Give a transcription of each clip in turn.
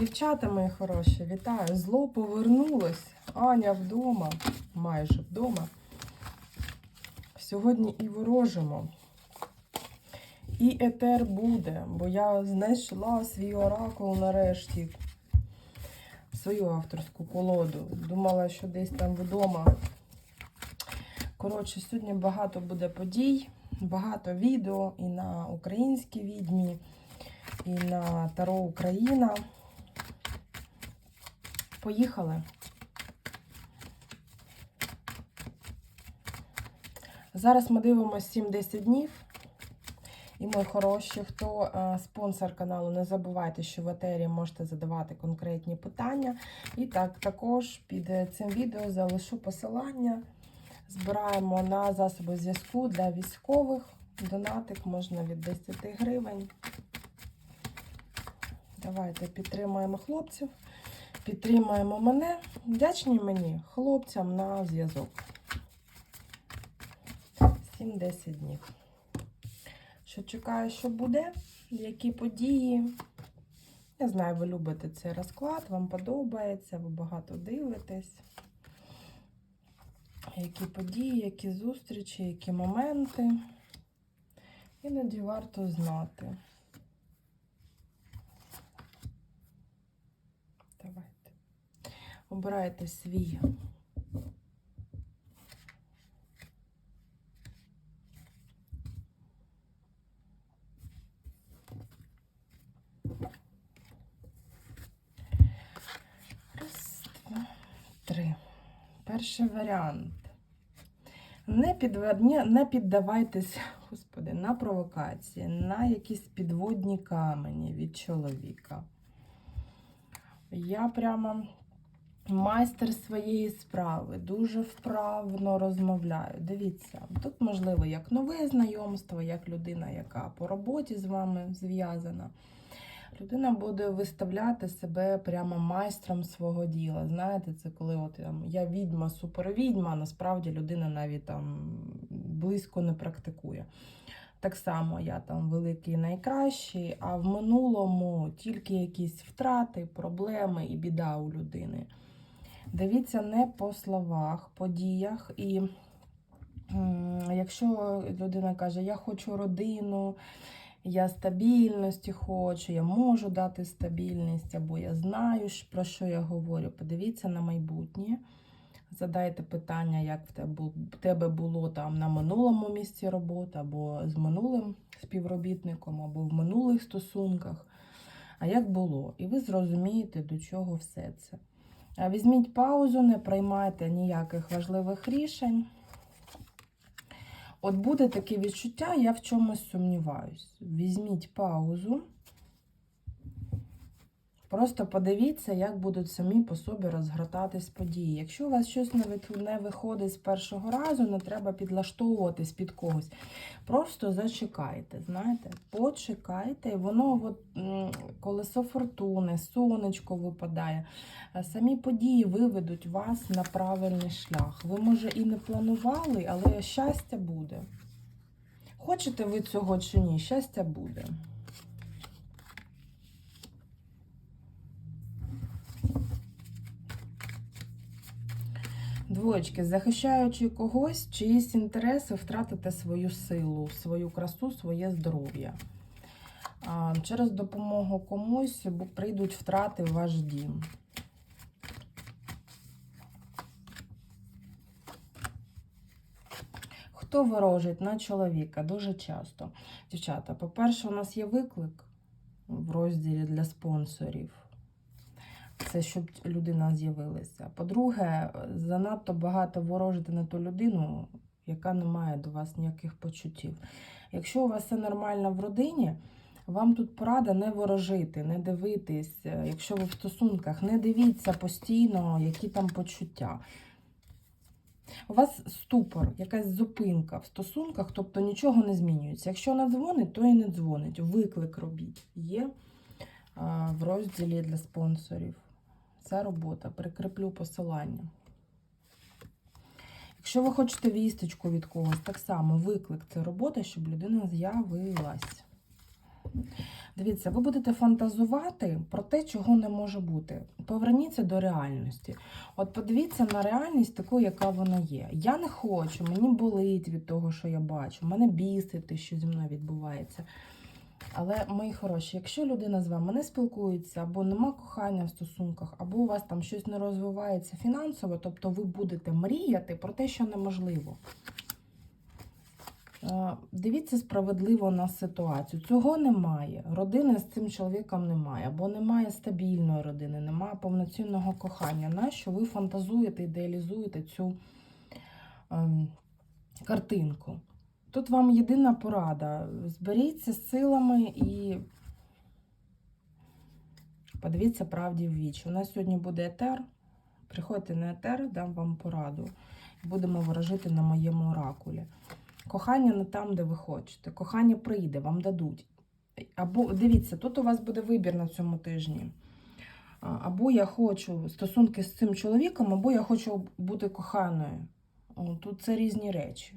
Дівчата мої хороші, вітаю! Зло повернулось. Аня вдома, майже вдома. Сьогодні і ворожимо. І етер буде, бо я знайшла свій оракул нарешті. Свою авторську колоду. Думала, що десь там вдома. Коротше, сьогодні багато буде подій, багато відео і на українській відьмі, і на Таро Україна. Поїхали. Зараз ми дивимося 7-10 днів. І мої хороші, хто е, спонсор каналу, не забувайте, що в етері можете задавати конкретні питання. І так, також під цим відео залишу посилання. Збираємо на засоби зв'язку для військових. Донатик можна від 10 гривень. Давайте підтримаємо хлопців, підтримаємо мене. Вдячні мені, хлопцям на зв'язок. 7-10 днів. Що чекаю, що буде, які події. Я знаю, ви любите цей розклад, вам подобається, ви багато дивитесь. Які події, які зустрічі, які моменти. Іноді варто знати. Давайте. Обирайте свій. Раз, два, три. Перший варіант. Не, підверні, не піддавайтесь, господи, на провокації, на якісь підводні камені від чоловіка. Я прямо майстер своєї справи, дуже вправно розмовляю. Дивіться, тут можливо як нове знайомство, як людина, яка по роботі з вами зв'язана. Людина буде виставляти себе прямо майстром свого діла. Знаєте, це коли от там, я відьма, супервідьма, насправді людина навіть там близько не практикує. Так само я там великий найкращий, а в минулому тільки якісь втрати, проблеми і біда у людини. Дивіться не по словах, по діях. І якщо людина каже, я хочу родину, я стабільності хочу, я можу дати стабільність, або я знаю, про що я говорю. Подивіться на майбутнє. Задайте питання, як в тебе було там на минулому місці роботи, або з минулим співробітником, або в минулих стосунках. А як було? І ви зрозумієте, до чого все це. А Візьміть паузу, не приймайте ніяких важливих рішень. От буде таке відчуття, я в чомусь сумніваюсь. Візьміть паузу. Просто подивіться, як будуть самі по собі розгортатись події. Якщо у вас щось не виходить з першого разу, не треба підлаштовуватись під когось. Просто зачекайте, знаєте, почекайте, і воно, от, колесо фортуни, сонечко випадає. Самі події виведуть вас на правильний шлях. Ви, може, і не планували, але щастя буде. Хочете ви цього чи ні, щастя буде. Двоєчки, захищаючи когось, чиїсь інтереси, втратите свою силу, свою красу, своє здоров'я. Через допомогу комусь прийдуть втрати ваш дім. Хто ворожить на чоловіка? Дуже часто. Дівчата, по-перше, у нас є виклик в розділі для спонсорів. Це щоб людина з'явилася. По-друге, занадто багато ворожити на ту людину, яка не має до вас ніяких почуттів. Якщо у вас все нормально в родині, вам тут порада не ворожити, не дивитись. Е, Якщо ви в стосунках, не дивіться постійно, які там почуття. У вас ступор, якась зупинка в стосунках, тобто нічого не змінюється. Якщо вона дзвонить, то і не дзвонить. Виклик робіть. Є в розділі для спонсорів. Це робота. Прикріплю посилання. Якщо ви хочете вісточку від когось, так само виклик це робота, щоб людина з'явилась. Дивіться, ви будете фантазувати про те, чого не може бути. Поверніться до реальності. От подивіться на реальність таку, яка вона є. Я не хочу, мені болить від того, що я бачу. Мене бісить те, що зі мною відбувається. Але, мої хороші, якщо людина з вами не спілкується, або нема кохання в стосунках, або у вас там щось не розвивається фінансово, тобто ви будете мріяти про те, що неможливо. Е, Дивіться справедливо на ситуацію. Цього немає. Родини з цим чоловіком немає, або немає стабільної родини, немає повноцінного кохання. Нащо ви фантазуєте, ідеалізуєте цю ем, картинку? Тут вам єдина порада. Зберіться з силами і подивіться правді в вічі. У нас сьогодні буде етер. Приходьте на етер, дам вам пораду. Будемо ворожити на моєму оракулі. Кохання не там, де ви хочете. Кохання прийде, вам дадуть. Або дивіться, тут у вас буде вибір на цьому тижні. Або я хочу стосунки з цим чоловіком, або я хочу бути коханою. Тут це різні речі.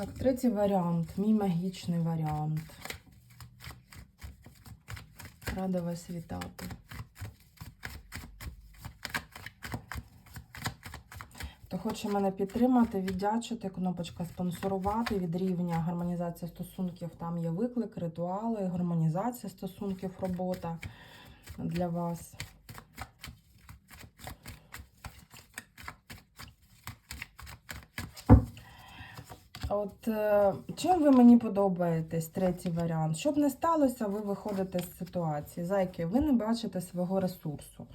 Так, третій варіант, мій магічний варіант. Рада вас вітати. Хто хоче мене підтримати, віддячити, кнопочка спонсорувати від рівня гармонізація стосунків. Там є виклик, ритуали, гармонізація стосунків, робота для вас. От е, чим ви мені подобаєтесь, третій варіант? Щоб не сталося, ви виходите з ситуації. Зайки, ви не бачите свого ресурсу.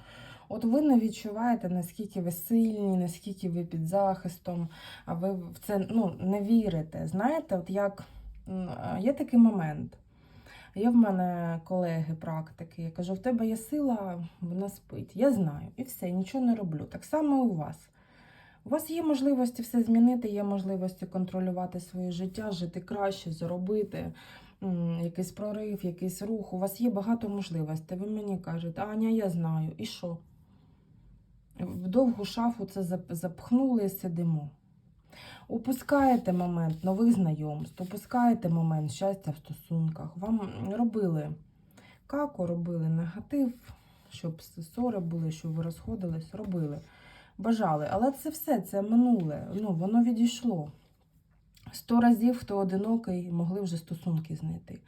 От ви не відчуваєте, наскільки ви сильні, наскільки ви під захистом, а ви в це ну, не вірите. Знаєте, от як е, є такий момент. Є в мене колеги, практики. Я кажу, в тебе є сила, вона спить. Я знаю, і все, нічого не роблю. Так само у вас. У вас є можливості все змінити, є можливості контролювати своє життя, жити краще, заробити якийсь прорив, якийсь рух. У вас є багато можливостей. Ви мені кажете, Аня, я знаю, і що? В довгу шафу це запхнули і сидимо. Упускаєте момент нових знайомств, упускаєте момент щастя в стосунках. Вам робили каку, робили негатив, щоб ссори були, щоб ви розходились, робили бажали. Але це все, це минуле. Ну, воно відійшло. Сто разів, хто одинокий, могли вже стосунки знайти.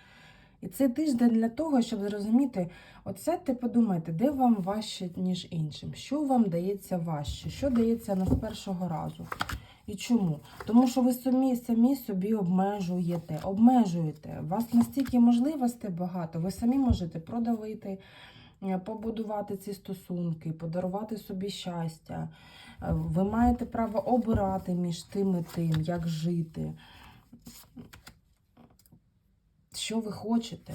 І цей тиждень для того, щоб зрозуміти, от сядьте, подумайте, де вам важче, ніж іншим, що вам дається важче, що дається не з першого разу. І чому? Тому що ви самі, самі собі обмежуєте, обмежуєте. У вас настільки можливостей багато, ви самі можете продавити, побудувати ці стосунки, подарувати собі щастя. Е, Ви маєте право обирати між тим і тим, як жити. Що ви хочете?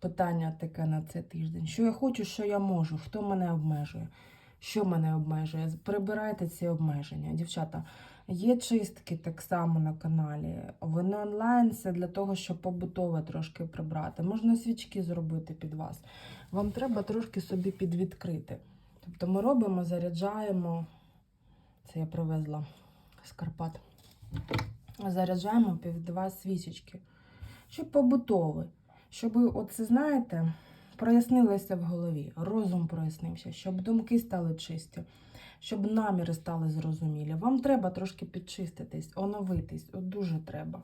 Питання таке на цей тиждень. Що я хочу, що я можу, хто мене обмежує? Що мене обмежує? Прибирайте ці обмеження. Дівчата, є чистки так само на каналі. Вони онлайн це для того, щоб побутове трошки прибрати. Можна свічки зробити під вас. Вам треба трошки собі підвідкрити. Тобто ми робимо, заряджаємо. Це я привезла з Карпат. Заряджаємо під вас свічечки. Щоб побутове. Щоб, оце, знаєте, прояснилося в голові, розум прояснився, щоб думки стали чисті, щоб наміри стали зрозумілі. Вам треба трошки підчиститись, оновитись. От дуже треба.